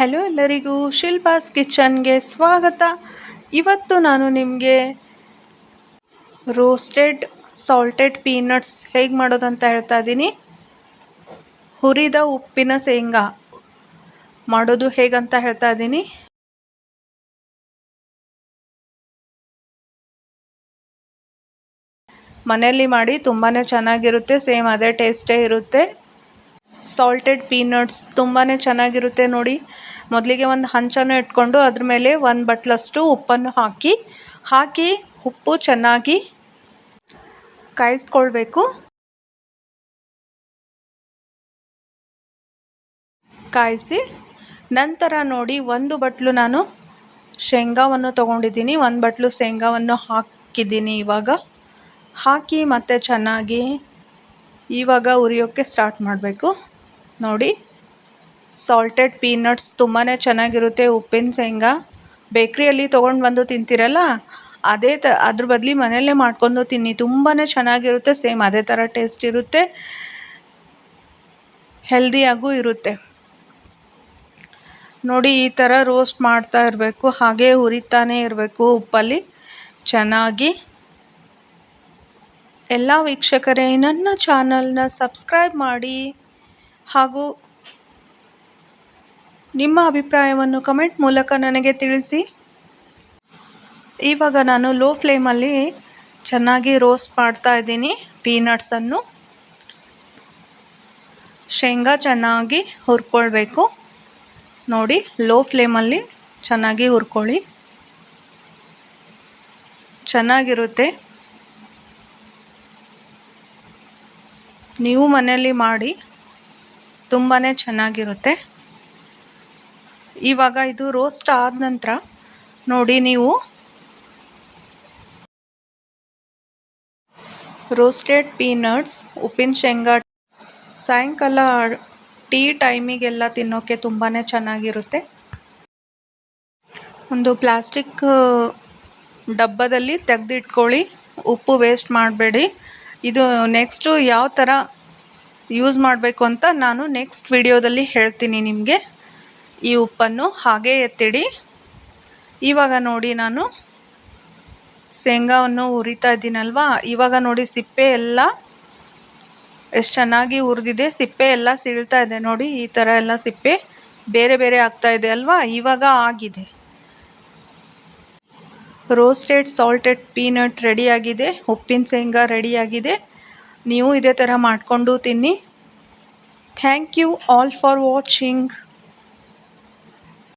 Hello ಎಲ್ಲರಿಗೂ ಶಿಲ್ಪಾಸ್ ಕಿಚನ್ಗೆ ಸ್ವಾಗತ. ಇವತ್ತು ನಾನು ನಿಮಗೆ ರೋಸ್ಟೆಡ್ ಸಾಲ್ಟೆಡ್ ಪೀನಟ್ಸ್ ಹೇಗೆ ಮಾಡೋದಂತ ಹೇಳ್ತಾ ಇದ್ದೀನಿ. ಹುರಿದ ಉಪ್ಪಿನ ಶೇಂಗಾ ಮಾಡೋದು ಹೇಗಂತ ಹೇಳ್ತಾ ಇದ್ದೀನಿ. ಮನೆಯಲ್ಲಿ ಮಾಡಿ ತುಂಬಾ ಚೆನ್ನಾಗಿರುತ್ತೆ, ಸೇಮ್ ಅದೇ ಟೇಸ್ಟೇ ಇರುತ್ತೆ. ಸಾಲ್ಟೆಡ್ ಪೀನಟ್ಸ್ ತುಂಬಾ ಚೆನ್ನಾಗಿರುತ್ತೆ ನೋಡಿ. ಮೊದಲಿಗೆ ಒಂದು ಹಂಚನ್ನು ಇಟ್ಕೊಂಡು ಅದ್ರ ಮೇಲೆ ಒಂದು ಬಟ್ಲಷ್ಟು ಉಪ್ಪನ್ನು ಹಾಕಿ ಹಾಕಿ ಉಪ್ಪು ಚೆನ್ನಾಗಿ ಕಾಯಿಸ್ಕೊಳ್ಬೇಕು. ಕಾಯಿಸಿ ನಂತರ ನೋಡಿ ಒಂದು ಬಟ್ಲು ನಾನು ಶೇಂಗಾವನ್ನು ತೊಗೊಂಡಿದ್ದೀನಿ. ಒಂದು ಬಟ್ಲು ಶೇಂಗಾವನ್ನು ಹಾಕಿದ್ದೀನಿ ಇವಾಗ. ಹಾಕಿ ಮತ್ತೆ ಚೆನ್ನಾಗಿ ಇವಾಗ ಉರಿಯೋಕ್ಕೆ ಸ್ಟಾರ್ಟ್ ಮಾಡಬೇಕು. ನೋಡಿ. ಸಾಲ್ಟೆಡ್ ಪೀನಟ್ಸ್ ತುಂಬಾ ಚೆನ್ನಾಗಿರುತ್ತೆ ಉಪ್ಪಿನ ಶೇಂಗಾ. ಬೇಕ್ರಿಯಲ್ಲಿ ತೊಗೊಂಡು ಬಂದು ತಿಂತೀರಲ್ಲ, ಅದೇ ತ, ಅದ್ರ ಬದಲಿ ಮನೆಯಲ್ಲೇ ಮಾಡ್ಕೊಂಡು ತಿನ್ನಿ ತುಂಬಾ ಚೆನ್ನಾಗಿರುತ್ತೆ, ಸೇಮ್ ಅದೇ ಥರ ಟೇಸ್ಟ್ ಇರುತ್ತೆ. ಹೆಲ್ದಿಯಾಗೂ ಇರುತ್ತೆ. ನೋಡಿ, ಈ ಥರ ರೋಸ್ಟ್ ಮಾಡ್ತಾ ಇರಬೇಕು, ಹಾಗೆ ಹುರಿತಾನೇ ಇರಬೇಕು ಉಪ್ಪಲ್ಲಿ. ಚೆನ್ನಾಗಿ. ಎಲ್ಲ ವೀಕ್ಷಕರೇ, ನನ್ನ ಚಾನಲ್ನ ಸಬ್ಸ್ಕ್ರೈಬ್ ಮಾಡಿ. ಹಾಗೂ ನಿಮ್ಮ ಅಭಿಪ್ರಾಯವನ್ನು ಕಮೆಂಟ್ ಮೂಲಕ ನನಗೆ ತಿಳಿಸಿ. ಇವಾಗ ನಾನು ಲೋ ಫ್ಲೇಮಲ್ಲಿ ಚೆನ್ನಾಗಿ ರೋಸ್ಟ್ ಮಾಡ್ತಾ ಇದ್ದೀನಿ ಪೀನಟ್ಸನ್ನು ಶೇಂಗಾ ಚೆನ್ನಾಗಿ ಹುರ್ಕೊಳ್ಬೇಕು. ನೋಡಿ, ಲೋ ಫ್ಲೇಮಲ್ಲಿ ಚೆನ್ನಾಗಿ ಹುರ್ಕೊಳ್ಳಿ. ಚೆನ್ನಾಗಿರುತ್ತೆ. ನೀವು ಮನೆಯಲ್ಲಿ ಮಾಡಿ ತುಂಬಾ ಚೆನ್ನಾಗಿರುತ್ತೆ. ಇವಾಗ ಇದು ರೋಸ್ಟ್ ಆದ ನಂತರ ನೋಡಿ ನೀವು. ರೋಸ್ಟೆಡ್ ಪೀನಟ್ಸ್ ಉಪ್ಪಿನ ಶೇಂಗಾ, ಸಾಯಂಕಾಲ ಟೀ ಟೈಮಿಗೆಲ್ಲ ತಿನ್ನೋಕ್ಕೆ ತುಂಬಾ ಚೆನ್ನಾಗಿರುತ್ತೆ. ಒಂದು ಪ್ಲಾಸ್ಟಿಕ್ ಡಬ್ಬದಲ್ಲಿ ತೆಗೆದಿಟ್ಕೊಳ್ಳಿ, ಉಪ್ಪು ವೇಸ್ಟ್ ಮಾಡಬೇಡಿ. ಇದು ನೆಕ್ಸ್ಟು ಯಾವ ಥರ ಯೂಸ್ ಮಾಡಬೇಕು ಅಂತ ನಾನು ನೆಕ್ಸ್ಟ್ ವಿಡಿಯೋದಲ್ಲಿ ಹೇಳ್ತೀನಿ ನಿಮಗೆ. ಈ ಉಪ್ಪನ್ನು ಹಾಗೆ ಎತ್ತಿಡಿ. ಇವಾಗ ನೋಡಿ ನಾನು ಶೇಂಗಾವನ್ನು ಹುರಿತಾ ಇದ್ದೀನಲ್ವಾ? ಇವಾಗ ನೋಡಿ ಸಿಪ್ಪೆ ಎಲ್ಲ ಎಷ್ಟು ಚೆನ್ನಾಗಿ ಹುರಿದಿದೆ. ಸಿಪ್ಪೆ ಎಲ್ಲ ಸೀಳ್ತಾ ಇದೆ ನೋಡಿ, ಈ ಥರ ಎಲ್ಲ ಸಿಪ್ಪೆ ಬೇರೆ ಬೇರೆ ಆಗ್ತಾ ಇದೆ ಅಲ್ವಾ? ಇವಾಗ ಆಗಿದೆ. ರೋಸ್ಟೆಡ್ ಸಾಲ್ಟೆಡ್ ಪೀನಟ್ ರೆಡಿಯಾಗಿದೆ ಉಪ್ಪಿನ ಶೇಂಗಾ ರೆಡಿಯಾಗಿದೆ ನೀವು ಇದೇ ಥರ ಮಾಡಿಕೊಂಡು ತಿನ್ನಿ. Thank you all for watching